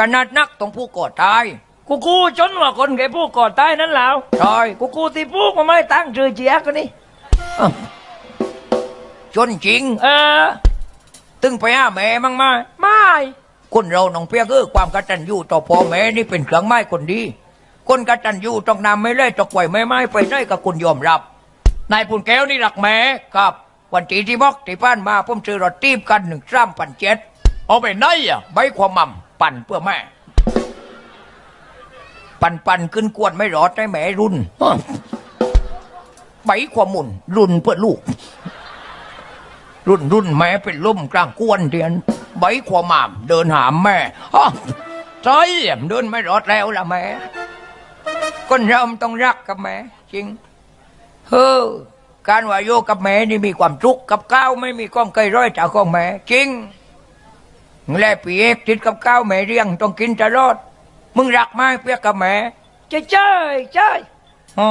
ขนาดนักต้องผู้ก่อตาย กูกูจนว่าคนแก่ผู้ก่อตายนั้นแล้วใช่กูกูที่ผู้ก็ไม่ตั้งชื่อเจียกันนี่จนจริง เออ ตึงไปหาแม่มั่งมาไม่คนเราน้องเปียกเออความกตัญญูต่อพ่อแม่นี่เป็นเครื่องไม้คนดี คนกตัญญูต้องนำไม่เล่ตกไว้ไม่ไม้ไปได้กับคุณยอมรับ นายปุ่นแก้วนี่รักแม่ครับ วันที่ที่บอกที่บ้านมาผมซื้อรถตีบกันหนึ่งสามพันเจ็ดเอาไปไหนอะใบความมั่ม ปั่นเพื่อแม่ ปั่นปั่นขึ้นกวนไม่รอดได้แม่รุ่นอ้อใบความหมุนรุ่นเพื่อลูก รุ่นรุ่นแม่เป็นล่มกลางกวนเดียนใบความหมาม เดินหามแม่อ้อใจเหลี่ยมเดินไม่รอดแล้วล่ะแม่คนเรามันต้องรักกับแม่จริงเฮ้อการว่าโยกับแม่นี่มีความทุกข์กับก้าวไม่มีความเคยร้อยจากของแม่จริง และปีเอกติดกับก้าวแม่เรียงต้องกินตลอดมึงรักไหมเปียกกับแม่เจ้ยเจ้ยเจ้ยอ๋อ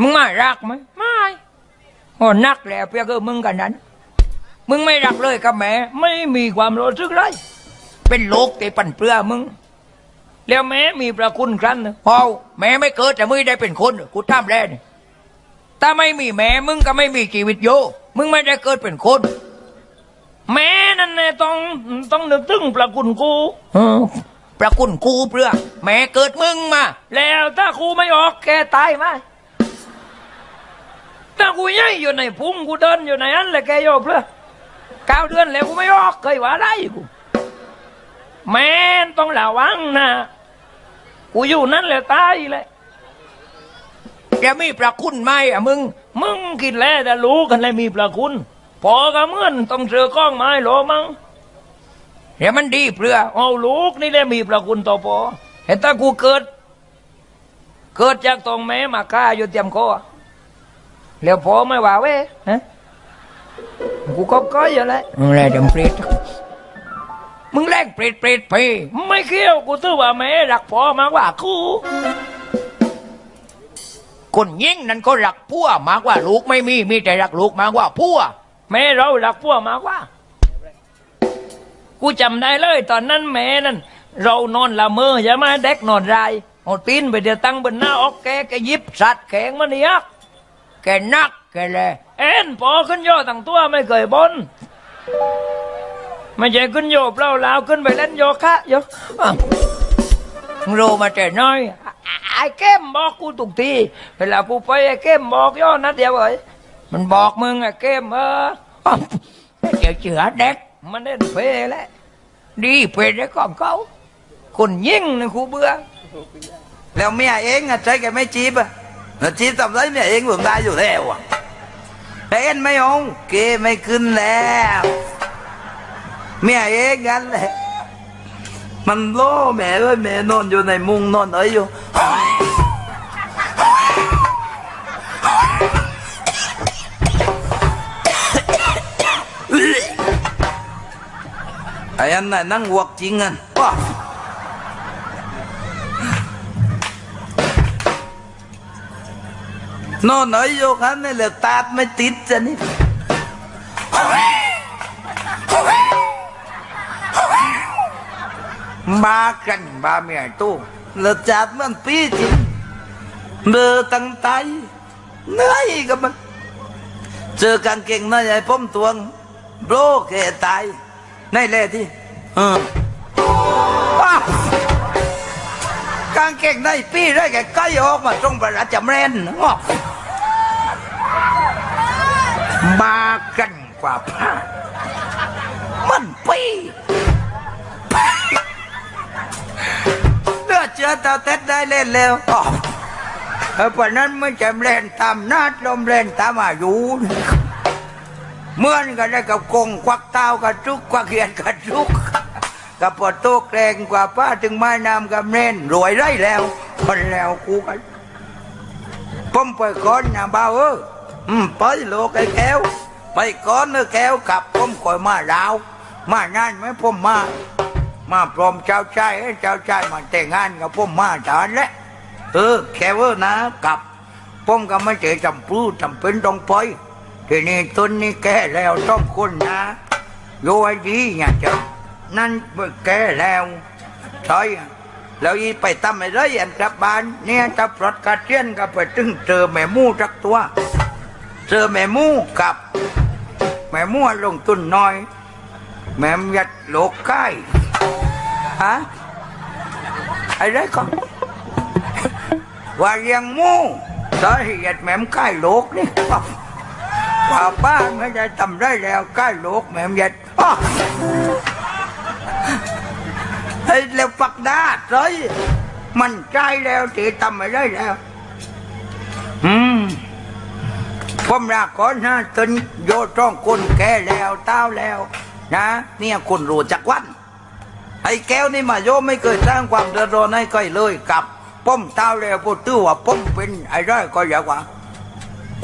มึงไม่รักไหมไม่โอ้นักแล้วเปียกเออมึงกันนั้น มึงไม่รักเลยกับแม่ไม่มีความรู้สึกไรเป็นโลกแต่ปั่นเปลือมึง แล้วแม้มีประคุณครั้นหนึ่งพอแม่ไม่เกิดแต่มึงได้เป็นคนกูตามแลนถ้าไม่มีแม่มึงก็ไม่มีชีวิตโยมึงไม่ได้เกิดเป็นคน แม้นั่นแน่ต้องต้องนึกถึงประคุณกูเออประคุณกูเปลือแม่เกิดมึงมา แล้วถ้ากูไม่ออกแกตายไหมถ้ากูย่ายอยู่ในพุงกูเดินอยู่ในนั้นแหละแกโยบเลยเก้าเดือนแล้วกูไม่ออกเคยว่าได้กูแม่นต้องระวังนะกูอยู่นั่นแหละตายเลยจะมีประคุณไหมอะมึง มึงคิดแล้วแต่รู้กันเลยมีประคุณ พอกับเมื่อนต้องเจอกล้องไม้โหลมั้งเดี๋ยวมันดีเปลือเอาลูกนี่แหละมีประคุณต่อพอเห็นถ้ากูเกิด เกิดจากตรงแม่มาฆ่าอยู่เตรียมคอแล้วพอไม่ว่าเว้ยฮะกูก็ก้อยอยู่แล้วอะไรเดมเปรตมึงแรงเปรตเปรตไปไม่เคี้ยวกูถือว่าแม่รักพอมากกว่ากูคนยิ่งนั้นก็รักพัวมากกว่าลูกไม่มีมีแต่รักลูกมากกว่าพัว แม่เรารักพวกมากกว่า กูจำได้เลย ตอนนั้นแม่นั่น เรานอนละเมอใช่ไหมเด็กนอนไรเอาตีนไปเดี๋ยวตั้งบนหน้าอกแกแกยิบสัตว์แข็งมันเนี่ยแกนักแกแลเอ็นพอขึ้นโยตั้งตัวไม่เคยบนไม่ใช่ขึ้นโยเล่าลาวขึ้นไปเล่นโยคะโยรู้มาแต่น้อยไอ้เข้มบอกกูทุกทีเวลากูไปไอ้เข้มบอกย่นัดเดียวเอ้ย มันบอกมึงไอ้เข้มเอออ้าวเดี๋ยวเจือเด็ก มันเล่นเพลแล้วดีเป็นได้ของเขาคนยิ่งนะครูเบื่อแล้วเมียเองอะใจแกไม่จีบอะแล้วจีบทำไรเมียเองหลงได้อยู่แล้วอะแต่เอ็นไม่เอาเกไม่ขึ้นแล้วเมียเองกันแหละมันโล่แม่เลยแม่นอนอยู่ในมุงนอนเอ้ยอยู่านอน ở vô khán này là tạt mới tít ra đi ba cành ba mẹ tu là chặt มันปีจริงเมื่อตั้งใจเหนื่อยกับมันเจอกางเกงน้อยใหญ่ป้อมตวงโบรกแกตายในแหล่ที่ เออว้าวกางเกงในปีได้แกใกล้ออกมาตรงประจำเรนงอก ba cành quả phá มันปีเลือดเชื้อเตาเต็ดได้เล่นแล้วอ๋อเออปะนั้นไม่จำเล่นตามนาดลมเล่นตามอายุเหมื่อนกันได้กับกงควักเต้ากับทุกควักเขียนกับทุก กับปอดโตกแรงกว่าป้าถึงไม้น้ำกับเน่นรวยไรแล้วคนแล้วกูกันผมไปก่อนนะบ่าวเออไปโลกไอ้แก้ว ไปก่อนเนอแก้วกับผมคอยมาดาว มานานไหมผมมา มาพร้อมเจ้าชายให้เจ้าชายมาแต่งงานกับผมมาตอนแหละเออแค่วนะกับผมก็ไม่เจอจำพูจำเป็นต้องไปทีนี้ต้นนี้แก่แล้วต้องคนนะโยไอ้ดีเนี่ยจ้ะ นั่นแกแล้วใช่แล้วอีไปทำอะไรอันกลับบ้านเนี่ยถ้าปลดกระเทียนก็ไปตึงเจอแม่มูจักตัว เจอแม่มูกับ แม่มูลงทุนน้อย แม่มยัดโลกใกล้ฮะอะไรก็ว่าเลี้ยงมูสาเหตุแม่มใกล้โลกนี่ว่าบ้านไม่ได้ทำได้แล้วใกล้โลกแม่มยัดอ้อเฮ้ย แล้วปักดาดเลยมันใจแล้วที่ทำไม่ได้แล้ว อืมผมรักก่อนนะตนโยต้องคนแก่แล้วเต้าแล้ว นะเนี่ยคนรู้จักวัน ไอ้แก้วนี่มาโยไม่เคยสร้างความเดือดร้อนให้ใครเลยกับป้อมเต้าแล้วพูดตื้อว่าป้อมเป็นไอ้ได้ก็อยากว่า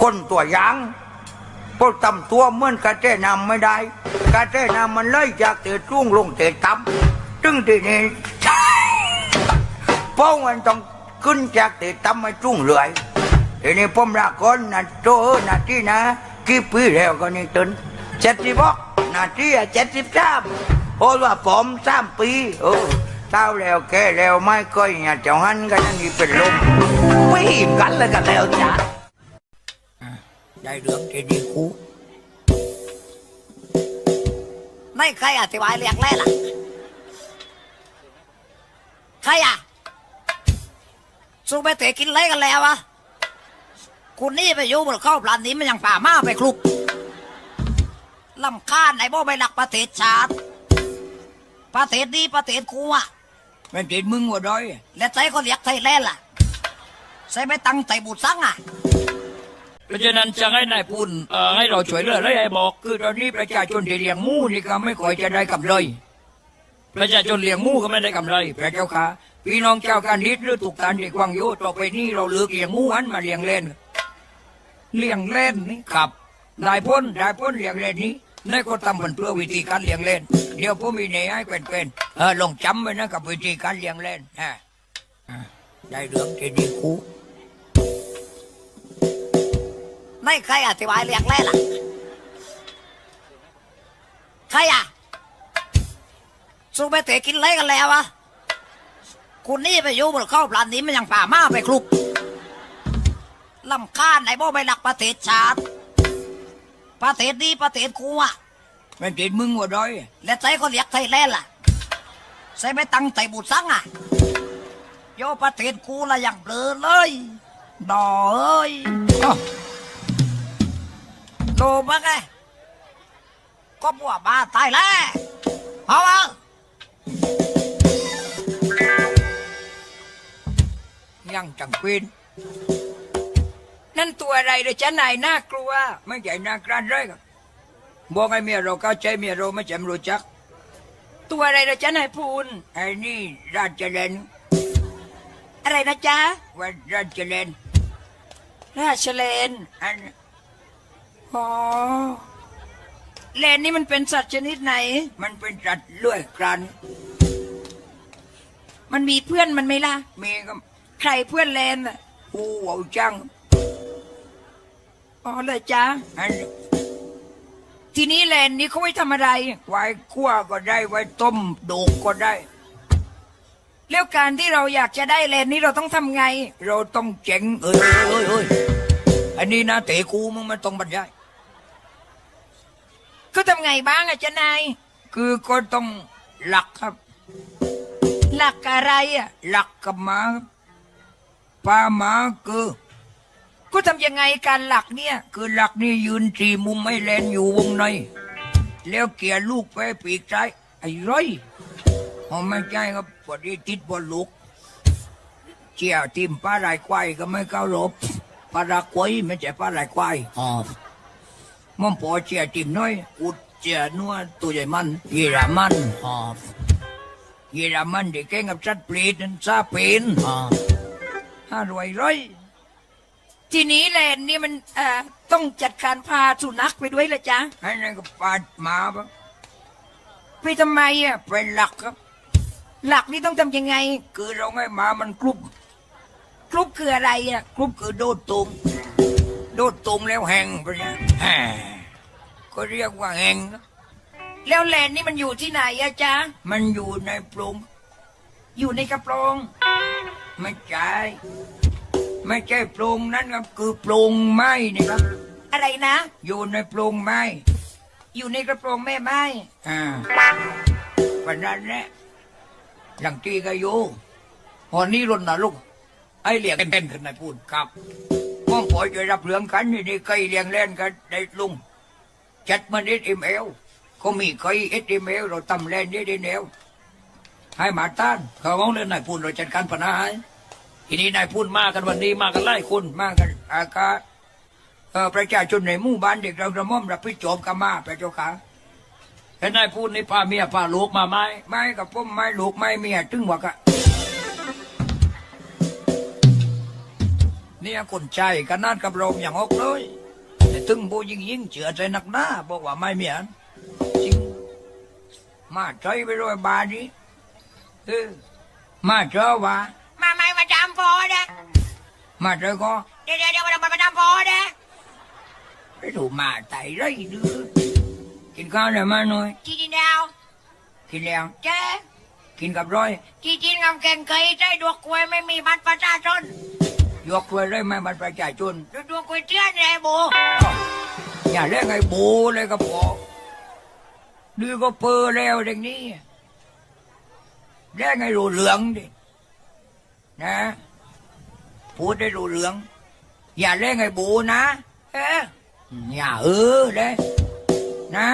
คนตัวยางพวกทำตัวเหมือนกระเทนำไม่ได้กระเทนำมันเลยจากเตะจุ้งลงเตะตำ จึงที่นี้เพราะมันต้องขึ้นจากเตะต่ำมาจุ้งเลยทีนี้ผมรักคนนะโตนาทีนะกี่ปีแล้วก็นี่ตึนเจ็ดสิบกนาทีอะเจ็ดสิบสามเพราว่าผมสามปีเออเต้าแล้วแก่แล้วไม่ค่อยเนี่ยเจ้าหันกันนี่เป็นลมไม่หิมกันเลยกันแล้วจ้ะได้เรื่องที่ดีกูไม่ใครอธิบายเรียกแร่ล่ะ ใครอะสู้ไปเตะกินเละกันแล้ววะคุณนี่ไปอยู่บนเข้าปลานี้มันยังป่ามาไปคลุกลำค้าญไอ้บ่ไปหลักประเทศชาติ ประเทศนี้ประเทศกูอะไม่ติดมึงว่าด้อย และใจก็เรียกไทยแลนด์ล่ะใส่ไปตั้งใจบุตรซังอะเพราะฉะนั้นจะให้นายพูนเอ่อให้เราช่วยเหลือและให้บอก คือตอนนี้ประชาชนที่เลี้ยงมูนี่ก็ไม่ค่อยจะได้กำไร ประชาชนเลี้ยงหมูก็ไม่ได้กำไรพระเจ้าค่ะพี่น้องเจ้าการนิดหรือถูกการที่กวางโยต่อไปนี้เราเลือกเลี้ยงหมูหันมาเลี้ยงเล่น เลี้ยงเล่นนี่ครับได้พ้นได้พ้นเลี้ยงเล่นนี้นายก็ทำมันเพื่อวิธีการเลี้ยงเล่น เดี๋ยวผมมีเนยให้เป็นๆเออลองจำไว้นะกับวิธีการเลี้ยงเล่นฮะได้เรื่องที่ดีกูไม่ใครอธิบายเรียกแร่นล่ะใครอะ สู้ไปเตะกินเละกันแล้ววะคุณนี่ไปอยู่บนเข้าปลานนี้มันยังป่ามาไปคลุกลำคาญไอ้บ่ไปหลักประเทศชาติ ประเทศนี้ประเทศกูอะไม่ติดมึงว่าด้อย และใจก็เรียกไทยแลนด์ล่ะใส่ไปตังใจบุตรซังอะโยประเทศกูละอย่างเบลอเลยดอเอ้ยอ้าวโลบ้างไงก็บัวบ้าตายแล้วเอาเอา ยังจังควินนั่นตัวอะไรเด้อจ้านายน่ากลัว ไม่ใช่น่ากลันเลยครับบอกให้เมียเราเข้าใจเมียเราไม่จำรู้จัก ตัวอะไรเด้อจ้านายพูนไอ้นี่ราชเจริญอะไรนะจ๊ะว่าราชเจริญราชเลนอันอ๋อ เลนนี่มันเป็นสัตว์ชนิดไหน มันเป็นสัตว์เลื้อยคลานมันมีเพื่อนมันไหมล่ะ มีก็ใครเพื่อนเลนอะผู้เอาจังอ๋อเลยจ๊ะอันทีนี้เลนนี่เขาไว้ทำอะไร ไว้คั่วก็ได้ ไว้ต้มดูกก็ได้ แล้วการที่เราอยากจะได้เลนนี้เราต้องทำไง เราต้องเจ๋งเอ้ยเอ้ยเอ้ยอันนี้นะเตะกูมึงไมันต้องบรรยาย ก็ทำไงบ้างอะจ๊ะนาย คือก็ต้องหลักครับ หลักอะไรอะหลักกับหมาครับปลาหมาคือก็ทำยังไงการหลักเนี่ย คือหลักนี่ยืนสี่มุมไม่แลนอยู่วงใน แล้วเกี่ยลูกไปปีกซ้ายไอ้ร้อยเอาไม่ใช่ครับพอดีติดบอลลูกเจียทีมปลาไหลควายก็ไม่เข้ารบปลาไหลควายไม่ใช่ปลาไหลควายอ๋อ มันพอเจียทีมน้อยอุดเจียนัวตัวใหญ่มันเยอรมันอ๋อเยอรมันที่เก่งกับชัดปลีดนั่นซาเป็นอ๋อห้ารวยร้อยทีนี้เลนนี่มันเอ่อต้องจัดการพาสุนัขไปด้วยละจ๊ะให้นั่นก็ปาดหมาปะไปทำไมอะเป็นหลักครับ หลักนี่ต้องทำยังไง คือเราให้หมามันกรุบกรุ๊ปคืออะไรอะกรุบคือโดดตุ่มโดดตุ่มแล้วแห้งไปเนี่ยแหมก็เรียกว่าแห้งนะแล้วแลนนี่มันอยู่ที่ไหนอะจ๊ะ มันอยู่ในปรุงอยู่ในกระโปรง ไม่ใช่ไม่ใช่ปรุงนั่นครับคือปรุงไม้นี่ครับ อะไรนะ อยู่ในปรุงไม้อยู่ในกระโปรงแม่ไม้อ่าวันนั้นแหละหลังตีก็อยู่วันนี้รุ่นนะลูกไอ้เลี้ยงเต้นๆขึ้นนายพูดครับ พ้องปล่อยจะรับเรื่องกันนี่นี่ใครเลี้ยงเล่นกันได้ลุงจัดมันเอสเอ็มเอลก็มีใครเอสเอ็มเอลเราทำเล่นได้ดีแนวให้มาต้านเขาเอาเล่นนายพูดเราจัดการปัญหาให้ทีนี้นายพูดมากันวันนี้มากันไล่คนมากันอากาศเออประชาชนในหมู่บ้านเด็กเรากระม่อมรับผิดชอบกันมาพระเจ้าค่ะเห็นนายพูดนี่พาเมียพาลูกมาไหมไม่กับผมไม่ลูกไม่เมียตึงวะกะ เนี่ยคนใจกันนั่นกับโรมอย่างออกเลยแต่ตึงโบยิงยิงเจือใจหนักหน้าบอกว่าไม่เมียนจริงมาใจไปรวยบาดีเออมาเจอว่ามาไม่มาจำพอเด้มาเจอก็เดี๋ยวเดี๋ยวเดี๋ยวมามาจำพอเด้ไปดูมาไตไรดื้อกินข้าวเลยมาหน่อยจีจีนดาวกินแล้วเจ๊กินกับร้อยจีจีนงำแกงเคยใจดวกกล้วยไม่มีบัตรประชาชน ยกตัวได้ไหมมันประชาชนดูดวงกล้วยเตี้ยนเลยโบอย่าเรียกไอ้โบเลยก็พอดื้อก็เปอแล้วอย่างนี้เรียกไอ้รูเหลืองดินะพูดได้รูเหลือง อย่าเรียกไอ้โบนะเอออย่าเออเลยนะ